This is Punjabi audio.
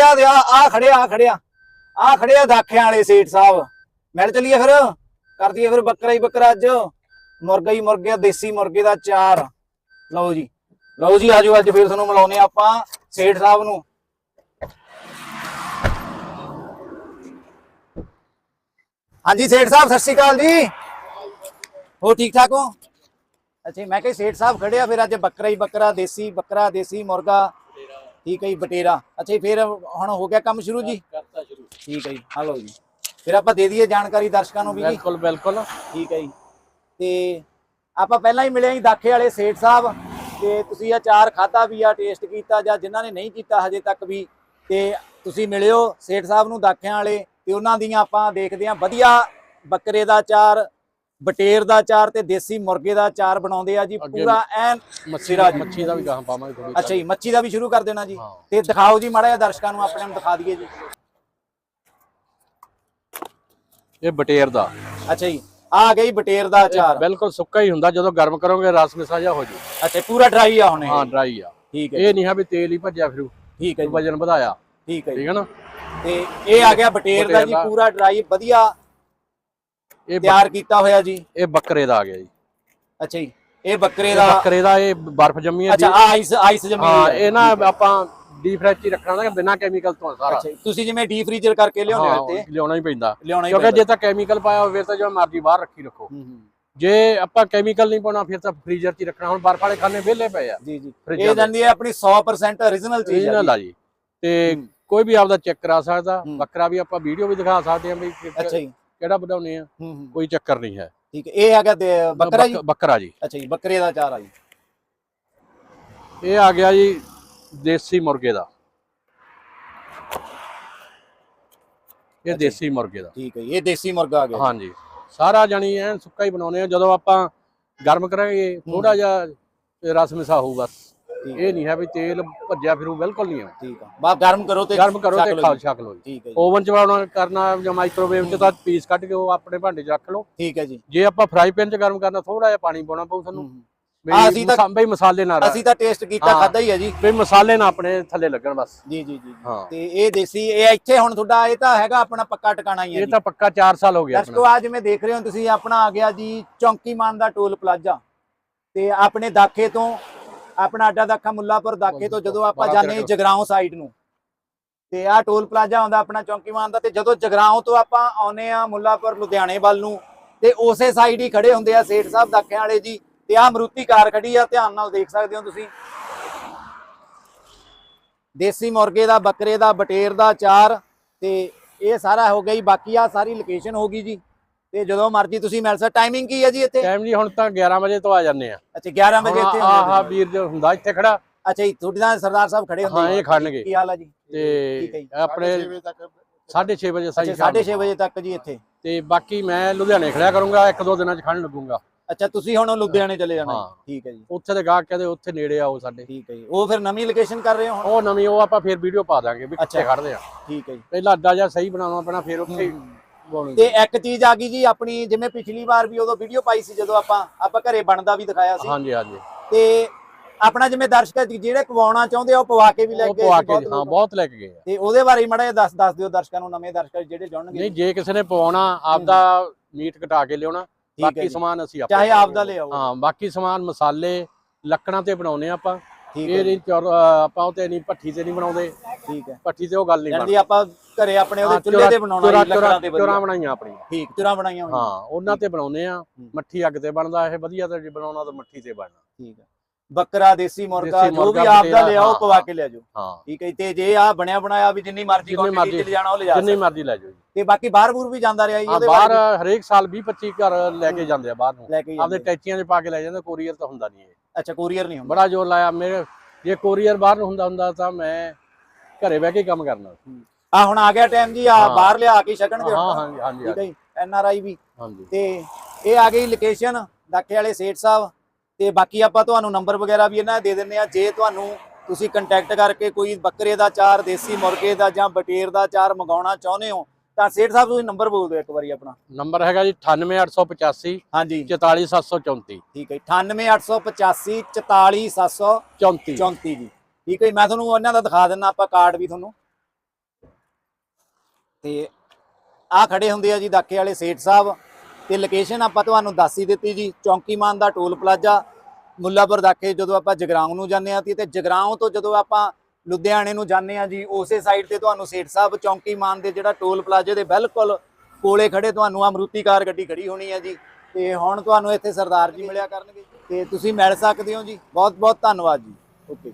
ਆ ਆ ਆ ਖੜਿਆ ਆ। ਖੜਿਆ ਆ ਖੜਿਆ ਦਾਖਿਆਂ ਵਾਲੇ ਸੇਠ ਸਾਹਿਬ। ਮਿਲ ਚਲੀਏ ਫਿਰ। ਕਰ ਦਈਏ ਫਿਰ ਬੱਕਰਾ ਹੀ ਬੱਕਰਾ ਅੱਜ। ਮੁਰਗਾ ਹੀ ਮੁਰਗੇ, ਦੇਸੀ ਮੁਰਗੇ ਦਾ ਚਾਰ। ਲਓ ਜੀ। ਲਓ ਜੀ, ਆਜੋ ਅੱਜ ਫਿਰ ਤੁਹਾਨੂੰ ਮਿਲਾਉਨੇ ਆਪਾਂ ਸੇਠ ਸਾਹਿਬ ਨੂੰ। ਹਾਂਜੀ, ਸੇਠ ਸਾਹਿਬ, ਸਤਿ ਸ਼੍ਰੀ ਅਕਾਲ ਜੀ। ਹੋ ਠੀਕ ਠਾਕ ਹੋ? ਅੱਛਾ ਮੈਂ ਕਿਹਾ ਸੇਠ ਸਾਹਿਬ ਖੜਿਆ ਫਿਰ ਅੱਜ ਬੱਕਰਾ ਹੀ ਬੱਕਰਾ, ਦੇਸੀ ਬੱਕਰਾ, ਦੇਸੀ ਮੁਰਗਾ। ਠੀਕ ਹੈ ਜੀ ਬਟੇਰਾ। ਅੱਛਾ ਜੀ, ਫਿਰ ਹੁਣ ਹੋ ਗਿਆ ਕੰਮ ਸ਼ੁਰੂ ਜੀ? ਕਰਤਾ ਸ਼ੁਰੂ। ਠੀਕ ਹੈ ਜੀ ਹਲੋ ਜੀ। ਫਿਰ ਆਪਾਂ ਦੇ ਦਈਏ ਜਾਣਕਾਰੀ ਦਰਸ਼ਕਾਂ ਨੂੰ ਵੀ ਜੀ। ਬਿਲਕੁਲ ਬਿਲਕੁਲ। ਠੀਕ ਹੈ ਜੀ। ਤੇ ਆਪਾਂ ਪਹਿਲਾਂ ਹੀ ਮਿਲੇ ਜੀ ਦਾਖੇ ਵਾਲੇ ਸੇਠ ਸਾਹਿਬ। ਤੇ ਤੁਸੀਂ ਅਚਾਰ ਖਾਦਾ ਵੀ ਆ ਟੇਸਟ ਕੀਤਾ ਜਾਂ ਜਿਨ੍ਹਾਂ ਨੇ ਨਹੀਂ ਕੀਤਾ ਹਜੇ ਤੱਕ ਵੀ ਤੇ ਤੁਸੀਂ ਮਿਲਿਓ ਸੇਠ ਸਾਹਿਬ ਨੂੰ ਦਾਖਿਆਂ ਵਾਲੇ। ਤੇ ਉਹਨਾਂ ਦੀਆਂ ਆਪਾਂ ਦੇਖਦੇ ਹਾਂ ਵਧੀਆ ਬੱਕਰੇ ਦਾ ਅਚਾਰ ਬਟੇਰ ਦਾ ਅਚਾਰ ਤੇ ਦੇਸੀ ਮੁਰਗੇ ਦਾ ਅਚਾਰ ਬਣਾਉਂਦੇ ਆ ਜੀ ਪੂਰਾ ਐਨ ਮੱਛੀ ਦਾ। ਮੱਛੀ ਦਾ ਵੀ ਗਾਹਾਂ ਪਾਵਾਂਗੇ ਥੋੜੀ ਅੱਛਾ ਜੀ ਮੱਛੀ ਦਾ ਵੀ ਸ਼ੁਰੂ ਕਰ ਦੇਣਾ ਜੀ। ਤੇ ਦਿਖਾਓ ਜੀ ਮਾੜਾ ਜਿਹਾ ਦਰਸ਼ਕਾਂ ਨੂੰ ਆਪਣੇ ਨੂੰ ਦਿਖਾ ਦਈਏ ਜੀ। ਇਹ ਬਟੇਰ ਦਾ। ਅੱਛਾ ਜੀ ਆ ਗਈ ਬਟੇਰ ਦਾ ਅਚਾਰ। ਬਿਲਕੁਲ ਸੁੱਕਾ ਹੀ ਹੁੰਦਾ ਜਦੋਂ ਗਰਮ ਕਰੋਗੇ ਰਸ ਮਿਸਾ ਜਾ ਹੋ ਜੂ। ਅੱਛਾ ਪੂਰਾ ਡਰਾਈ ਆ ਹੁਣ ਹਾਂ ਡਰਾਈ ਆ। ਠੀਕ ਹੈ ਇਹ ਨਹੀਂ ਹੈ ਵੀ ਤੇਲ ਹੀ ਭੱਜਿਆ ਫਿਰੂ ਠੀਕ ਹੈ ਜੀ। ਵਜਨ ਵਧਾਇਆ। ਠੀਕ ਹੈ ਜੀ। ਠੀਕ ਹੈ ਨਾ? ਤੇ ਇਹ ਆ ਗਿਆ ਬਟੇਰ ਦਾ ਜੀ। ਪੂਰਾ ਡਰਾਈ ਵਧੀਆ ਇਹ ਤਿਆਰ ਕੀਤਾ ਹੋਇਆ ਜੀ। ਇਹ ਬੱਕਰੇ ਦਾ ਆ ਗਿਆ ਜੀ। ਅੱਛਾ ਜੀ ਇਹ ਬੱਕਰੇ ਦਾ ਬੱਕਰੇ ਦਾ ਇਹ ਬਰਫ਼ ਜੰਮੀ ਹੈ ਅੱਛਾ ਆ ਆਈਸ ਆਈਸ ਜਮੀ ਹਾਂ। ਇਹ ਨਾ ਆਪਾਂ ਡੀਪ ਹੀ ਰੱਖਣਾ ਨਾ ਬਿਨਾ ਕੈਮੀਕਲ ਤੋਂ ਸਾਰਾ। ਅੱਛਾ ਜੀ, ਤੁਸੀਂ ਜਿਵੇਂ ਡੀਪ ਫ੍ਰੀਜ਼ਰ ਕਰਕੇ ਲਿਆਉਂਦੇ ਹੋ ਇੱਥੇ? ਲਿਆਉਣਾ ਹੀ ਪੈਂਦਾ। ਕਿਉਂਕਿ ਜੇ ਤਾਂ ਕੈਮੀਕਲ ਪਾਇਆ ਹੋਵੇ ਤਾਂ ਜੋ ਮਰਜ਼ੀ ਬਾਹਰ ਰੱਖੀ ਰੱਖੋ। ਹੂੰ, ਹੂੰ, ਜੇ ਆਪਾਂ ਕੈਮੀਕਲ ਨਹੀਂ ਪਾਉਣਾ ਫਿਰ ਤਾਂ ਫ੍ਰੀਜ਼ਰ 'ਚ ਹੀ ਰੱਖਣਾ। ਹੁਣ ਬਰਫ਼ ਵਾਲੇ ਖਾਨੇ ਵਿਹਲੇ ਪਏ ਆ। ਜੀ ਜੀ। ਇਹ। ਜਾਂਦੀ ਹੈ ਆਪਣੀ 100% origignal ਚੀਜ਼ ਜੀ। ਆ ਜੀ। ਤੇ ਕੋਈ ਵੀ ਆਪਦਾ ਚੈੱਕ ਕਰਾ ਸਕਦਾ। ਬੱਕਰਾ ਵੀ ਆਪਾਂ ਵੀਡੀਓ ਵੀ ਦਿਖਾ ਸਕਦੇ ਵੀ ਕਿ- ਅੱਛਾ ਜੀ। ਕਿਹੜਾ ਬਣਾਉਨੇ ਆ? ਹੂੰ ਹੂੰ। ਕੋਈ ਚੱਕਰ ਨਹੀਂ ਹੈ। ਠੀਕ ਹੈ ਇਹ ਹੈਗਾ ਤੇ ਬੱਕਰਾ ਜੀ? ਬੱਕ- ਬੱਕਰਾ ਜੀ। ਅੱਛਾ ਜੀ ਬੱਕਰੇ ਦਾ ਚਾਰ ਆ ਜੀ। ਇਹ ਆ ਗਿਆ ਜੀ ਦੇਸੀ ਮੁਰਗੇ ਦਾ। ਇਹ ਦੇਸੀ ਮੁਰਗੇ ਦਾ। ਠੀਕ ਹੈ ਇਹ ਦੇਸੀ ਮੁਰਗਾ ਆ ਗਿਆ। ਹਾਂਜੀ। ਸਾਰਾ ਜਾਨੀ ਐਨ ਸੁੱਕਾ ਹੀ ਬਣਾਉਨੇ ਆ। ਜਦੋਂ ਆਪਾਂ ਗਰਮ ਕਰਾਂਗੇ ਥੋੜਾ ਜਿਹਾ ਰਸ ਮਿਸਾ ਹੋਊ ਬਸ ਇਹ ਨਹੀਂ ਹੈ ਵੀ ਤੇਲ ਭੱਜਿਆ ਫਿਰੂ ਬਿਲਕੁਲ ਨਹੀਂ ਆ ਠੀਕ ਆ। ਬਾ ਗਰਮ ਕਰੋ ਤੇ ਗਰਮ ਕਰੋ ਤੇ ਖਾਓ। ਛਕ ਲਓ ਜੀ। ਠੀਕ ਹੈ ਜੀ। ਓਵਨ ਚ ਬਣਾਉਣਾ ਕਰਨਾ ਜਾਂ ਮਾਈਕ੍ਰੋਵੇਵ ਚ ਤਾਂ ਪੀਸ ਕੱਢ ਕੇ ਉਹ ਆਪਣੇ ਭਾਂਡੇ 'ਚ ਰੱਖ ਲਓ। ਠੀਕ ਹੈ ਜੀ। ਜੇ ਆਪਾਂ ਫਰਾਈ ਪੈਨ 'ਚ ਗਰਮ ਕਰਨਾ ਥੋੜਾ ਜਿਹਾ ਪਾਣੀ ਪਾਉਣਾ ਪਊ ਹੂੰ, ਹੂੰ। ਹਾਂ, ਅਸੀਂ ਤਾਂ- ਵੀ ਮਸਾਲੇ ਨਾ ਅਸੀਂ ਤਾਂ ਟੇਸਟ ਕੀਤਾ ਹਾਂ। ਖਾਦਾ ਹੀ ਹੈ ਜੀ। ਵੀ ਮਸਾਲੇ ਨਾ ਆਪਣੇ ਥੱਲੇ ਲੱਗਣ ਬਸ। ਜੀ ਜੀ ਜੀ ਹਾਂ। ਤੇ ਇਹ ਦੇਸੀ ਇਹ ਇੱਥੇ ਹੁਣ ਤੁਹਾਡਾ ਇਹ ਤਾਂ ਹੈਗਾ ਆਪਣਾ ਪੱਕਾ ਟਿਕਾਣਾ ਹੀ ਹੈ ਇਹ ਤਾਂ ਪੱਕਾ 4 ਸਾਲ ਹੋ ਗਿਆ ਦਰਸ਼ਕੋ ਆ ਜਿਵੇਂ ਦੇਖ ਰਹੇ ਹੋ ਤੁਸੀਂ ਆਪਣਾ ਆ ਗਿਆ ਜੀ ਚੌਂਕੀਮਾਨ ਦਾ ਟੋਲ ਪਲਾਜ਼ਾ। ਤੇ ਆਪਣੇ ਦਾਖੇ ਤੋਂ ਆਪਣਾ ਅੱਡਾ ਦਾਖਾ ਮੁੱਲਾਪੁਰ ਦਾਖੇ ਤੋਂ ਜਦੋਂ ਆਪਾਂ ਜਾਂਦੇ ਜਗਰਾਉਂ ਸਾਈਡ ਨੂੰ। ਤੇ ਆ ਟੋਲ ਪਲਾਜ਼ਾ ਆਉਂਦਾ ਆਪਣਾ ਚੌਂਕੀਮਾਨ ਦਾ ਤੇ ਜਦੋਂ ਜਗਰਾਉਂ ਤੋਂ ਆਪਾਂ ਆਉਨੇ ਆ ਮੁੱਲਾਪੁਰ ਲੁਧਿਆਣੇ ਵੱਲ ਨੂੰ ਤੇ ਉਸੇ ਸਾਈਡ ਹੀ ਖੜੇ ਹੁੰਦੇ ਆ ਸੇਠ ਸਾਹਿਬ ਦਾਖਿਆਂ ਵਾਲੇ ਜੀ। ਤੇ ਆ ਮਰੂਤੀ ਕਾਰ ਖੜੀ ਆ ਧਿਆਨ ਨਾਲ ਦੇਖ ਸਕਦੇ ਹੋ ਤੁਸੀਂ। ਦੇਸੀ ਮੁਰਗੇ ਦਾ ਬੱਕਰੇ ਦਾ ਬਟੇਰ ਦਾ ਚਾਰ ਤੇ ਇਹ ਸਾਰਾ ਹੋ ਗਿਆ ਜੀ। ਬਾਕੀ ਆ ਸਾਰੀ ਲੋਕੇਸ਼ਨ ਹੋ ਗਈ ਜੀ। ਤੇ ਜਦੋਂ ਮਰਜ਼ੀ ਤੁਸੀਂ ਮਿਲ ਸਕਦੇ ਟਾਈਮਿੰਗ ਕੀ ਹੈ ਜੀ ਇੱਥੇ? ਟਾਈਮ ਜੀ ਹੁਣ ਤਾਂ 11 ਵਜੇ ਤੋਂ ਆ ਜਾਂਦੇ ਆ। ਅੱਛਾ 11 ਵਜੇ ਇੱਥੇ ਆਹ ਆਹ। ਵੀਰ ਜੋ ਹੁੰਦਾ ਇੱਥੇ ਖੜਾ। ਅੱਛਾ ਜੀ ਤੁਹਾਡੇ ਨਾਲ ਸਰਦਾਰ ਸਾਹਿਬ ਖੜੇ ਹੁੰਦੇ ਹਾਂ। ਇਹ ਖੜਨਗੇ। ਕੀ ਹਾਲ ਆ ਜੀ? ਹੈ ਤੇ। ਆਪਣੇ 6:30 ਵਜੇ ਸਾਈ ਸ਼ਾਮ 6:30 ਵਜੇ ਤੱਕ ਜੀ ਇੱਥੇ। ਤੇ ਬਾਕੀ ਮੈਂ ਲੁਧਿਆਣੇ ਖੜਿਆ ਕਰੂੰਗਾ ਇੱਕ ਦੋ ਦਿਨਾਂ 'ਚ ਖੜਨ ਲੱਗੂਗਾ। ਅੱਛਾ ਤੁਸੀਂ ਹੁਣ ਲੁਧਿਆਣੇ ਚਲੇ ਜਾਣਾ ਹਾਂ। ਠੀਕ ਹੈ ਜੀ। ਉੱਥੇ ਦੇ ਗਾਹਕ ਕਹਿੰਦੇ ਉੱਥੇ ਨੇੜੇ ਆਓ ਸਾਡੇ। ਠੀਕ ਹੈ ਜੀ। ਉਹ ਫਿਰ ਨਵੀਂ ਲੋਕੇਸ਼ਨ ਕਰ ਰਹੇ ਹੋ ਹੁਣ? ਉਹ ਨਵੀਂ ਉਹ ਆਪਾਂ ਫੇਰ ਵੀਡੀਓ ਪਾ ਦਾਂਗੇ ਵੀ ਕਿੱਥੇ। ਖੜਦੇ ਆ। ਠੀਕ ਹੈ ਜੀ। ਪਹਿਲਾਂ ਅੱਡਾ ਜਾਂ ਸਹੀ ਬਣਾਉਣਾ ਪੈਣਾ ਫਿਰ ਉੱਥੇ ਹੀ ਤੇ ਇੱਕ ਚੀਜ਼ ਆ ਗਈ ਜੀ ਆਪਣੀ ਜਿਵੇਂ ਪਿਛਲੀ ਵਾਰ ਵੀ ਉਦੋਂ ਵੀਡੀਓ ਪਾਈ ਸੀ ਜਦੋਂ ਆਪਾਂ ਆਪਾਂ ਘਰੇ ਬਣਦਾ ਵੀ ਦਿਖਾਇਆ ਸੀ। ਹਾਂਜੀ ਹਾਂਜੀ। ਤੇ ਆਪਣਾ ਜਿਵੇਂ ਦਰਸ਼ਕ ਜਿਹੜੇ ਪਵਾਉਣਾ ਚਾਹੁੰਦੇ ਆ ਉਹ ਪਵਾ ਕੇ ਵੀ ਲੈ ਉਹ ਕੇ ਪਵਾ ਕੇ ਹਾਂ ਬਹੁਤ ਲੈ ਕੇ ਗਏ ਤੇ ਉਹਦੇ ਬਾਰੇ ਮੜਾ ਜਿਹਾ ਦੱਸ ਦੱਸ ਦਿਓ ਦਰਸ਼ਕਾਂ ਨੂੰ ਨਵੇਂ ਦਰਸ਼ਕ ਜਿਹੜੇ ਜੁੜਨਗੇ ਨਹੀਂ ਜੇ ਕਿਸੇ ਨੇ ਪਵਾਉਣਾ ਆਪਦਾ ਮੀਟ ਕਟਾ ਕੇ ਲਿਆਉਣਾ ਬਾਕੀ ਸਮਾਨ ਅਸੀਂ ਆਪੇ ਚਾਹੇ ਆਪ ਦਾ ਲੈ ਆਓ ਹਾਂ ਬਾਕੀ ਸਮਾਨ ਮਸਾਲੇ ਲੱਕੜਾਂ ਤੇ ਬਣਾਉਨੇ ਆਪਾਂ। ਠੀਕ ਇਹ ਆਪਾਂ ਉਹ ਤੇ ਨਹੀਂ ਭੱਠੀ ਤੇ ਨਹੀਂ ਬਣਾਉਂਦੇ। ਠੀਕ ਹੈ। ਭੱਠੀ ਤੇ ਉਹ ਗੱਲ ਨਹੀਂ ਯਾਨੀ ਆਪਾਂ ਘਰੇ ਆਪਣੇ ਉਹਦੇ ਚੁੱਲ੍ਹੇ ਤੇ ਬਣਾਉਣਾ ਜੀ, ਲੱਕੜਾਂ ਤੇ। ਚੋਰਾ ਬਣਾਈਆਂ ਆਪਣੀਆਂ। ਠੀਕ ਚੁਰਾ ਬਣਾਈਆਂ ਹੋਈਆਂ। ਹਾਂ ਉਹਨਾਂ ਤੇ ਬਣਾਉਨੇ ਆ ਮੱਠੀ ਅੱਗ ਤੇ ਬਣਦਾ ਇਹ ਵਧੀਆ ਤੇ ਜੇ ਬਣਾਉਣਾ ਤਾਂ ਮੱਠੀ ਤੇ ਬਣਨਾ। ਠੀਕ ਹੈ ਬੱਕਰਾ ਦੇਸੀ ਮੁਰਗਾ ਜੋ ਵੀ ਆਪ ਦਾ ਲਿਆਓ ਪਵਾ ਕੇ ਲੈ ਜਾਓ। ਹਾਂ। ਠੀਕ ਹੈ ਤੇ ਜੇ ਆ ਬਣਿਆ ਬਣਾਇਆ ਵੀ ਜਿੰਨੀ ਮਰਜ਼ੀ ਜਿੰਨੀ ਕੁਆਂਟੀਟੀ ਮਰਜ਼ੀ, ਚ ਲਿਜਾਣਾ ਉਹ ਲਿਜਾ ਜਿੰਨੀ ਸਕਦੇ ਮਰਜ਼ੀ ਲੈ ਜਾਓ ਜੀ। ਤੇ ਬਾਕੀ ਬਾਹਰ ਬੂਰ ਵੀ ਜਾਂਦਾ ਰਿਹਾ ਜੀ ਉਹਦੇ ਬਾਹਰ ਹਰੇਕ ਸਾਲ 20 25 ਘਰ ਲੈ ਕੇ ਜਾਂਦੇ ਆ ਬਾਹਰ ਨੂੰ। ਲੈ ਆਪਦੇ ਟੈਚੀਆਂ 'ਚ ਪਾ ਕੇ ਲੈ ਜਾਂਦੇ ਕੋਰੀਅਰ ਤਾਂ ਹੁੰਦਾ ਨਹੀਂ ਇਹ। ਅੱਛਾ ਕੋਰੀਅਰ ਨਹੀਂ ਹੁੰਦਾ। ਬੜਾ ਜ਼ੋਰ ਲਾਇਆ ਮੇਰੇ ਜੇ ਕੋਰੀਅਰ ਬਾਹਰ ਨੂੰ ਹੁੰਦਾ ਹੁੰਦਾ ਤਾਂ ਮੈਂ ਘਰੇ ਬਹਿ ਕੇ ਕੰਮ ਕਰਨਾ। ਆ ਹੁਣ ਆ ਗਿਆ ਟਾਈਮ ਜੀ ਆ ਹਾਂ। ਬਾਹਰ ਲਿਆ ਕੇ ਛਕਣਗੇ ਹਾਂ ਹੁਣ ਹਾਂਜੀ ਠੀਕ ਹੈ ਜੀ ਐਨ ਆਰ ਆਈ ਵੀ। ਹਾਂਜੀ। ਤੇ ਇਹ ਆ ਗਈ ਲੋਕੇਸ਼ਨ ਦਾਖੇ ਵਾਲੇ ਸੇਠ ਸਾਹਿਬ। ਤੇ ਬਾਕੀ ਆਪਾਂ ਤੁਹਾਨੂੰ ਨੰਬਰ ਵਗੈਰਾ ਵੀ ਇਹਨਾਂ ਦਾ ਦੇ ਦਿੰਨੇ ਆ ਜੇ ਤੁਹਾਨੂੰ ਤੁਸੀਂ ਕੰਟੈਕਟ ਕਰਕੇ ਕੋਈ ਬੱਕਰੇ ਦਾ ਚਾਰ ਦੇਸੀ ਮੁਰਗੇ ਦਾ ਜਾਂ ਬਟੇਰ ਦਾ ਚਾਰ ਮੰਗਾਉਣਾ ਚਾਹੁੰਦੇ ਹੋ ਤਾਂ ਸੇਠ ਸਾਹਿਬ ਤੁਸੀਂ ਨੰਬਰ ਬੋਲ ਦਿਓ ਇੱਕ ਵਾਰੀ ਆਪਣਾ। ਨੰਬਰ ਹੈਗਾ ਜੀ 98885 ਹਾਂਜੀ। 44734 ਠੀਕ ਹੈ 98885 44734 34 34 ਜੀ। ਠੀਕ ਹੈ ਮੈਂ ਤੁਹਾਨੂੰ ਉਹਨਾਂ ਦਾ ਦਿਖਾ ਦਿੰਨਾ ਆਪਾਂ ਕਾਰਡ ਵੀ ਤੁਹਾਨੂੰ। ਤੇ ਆ ਖੜੇ ਹੁੰਦੇ ਆ ਜੀ ਦਾਖੇ ਵਾਲੇ ਸੇਠ ਸਾਹਿਬ। ਤੇ ਲੋਕੇਸ਼ਨ ਆਪਾਂ ਤੁਹਾਨੂੰ ਦੱਸ ਹੀ ਦਿੱਤੀ ਜੀ ਚੌਂਕੀਮਾਨ ਦਾ ਟੋਲ ਪਲਾਜ਼ਾ, ਮੁੱਲਾਪੁਰ ਦਾਖੇ ਜਦੋਂ ਆਪਾਂ ਜਗਰਾਉਂ ਨੂੰ ਜਾਂਦੇ ਆ ਤੇ ਜਗਰਾਉਂ ਤੋਂ ਜਦੋਂ ਆਪਾਂ ਲੁਧਿਆਣੇ ਨੂੰ ਜਾਂਦੇ ਆ ਜੀ, ਉਸੇ ਸਾਈਡ ਤੇ ਤੁਹਾਨੂੰ ਸੇਠ ਸਾਹਿਬ ਚੌਂਕੀਮਾਨ ਦੇ ਜਿਹੜਾ ਟੋਲ ਪਲਾਜ਼ੇ ਦੇ ਬਿਲਕੁਲ ਕੋਲੇ ਖੜੇ ਤੁਹਾਨੂੰ ਅਮਰੂਤੀ ਕਾਰ ਗੱਡੀ ਖੜੀ ਹੋਣੀ ਹੈ ਜੀ। ਤੇ ਹੁਣ ਤੁਹਾਨੂੰ ਇੱਥੇ ਸਰਦਾਰ ਜੀ ਮਿਲਿਆ ਕਰਨਗੇ। ਤੇ ਤੁਸੀਂ ਮਿਲ ਸਕਦੇ ਹੋ ਜੀ। ਬਹੁਤ ਬਹੁਤ ਧੰਨਵਾਦ ਜੀ। ਓਕੇ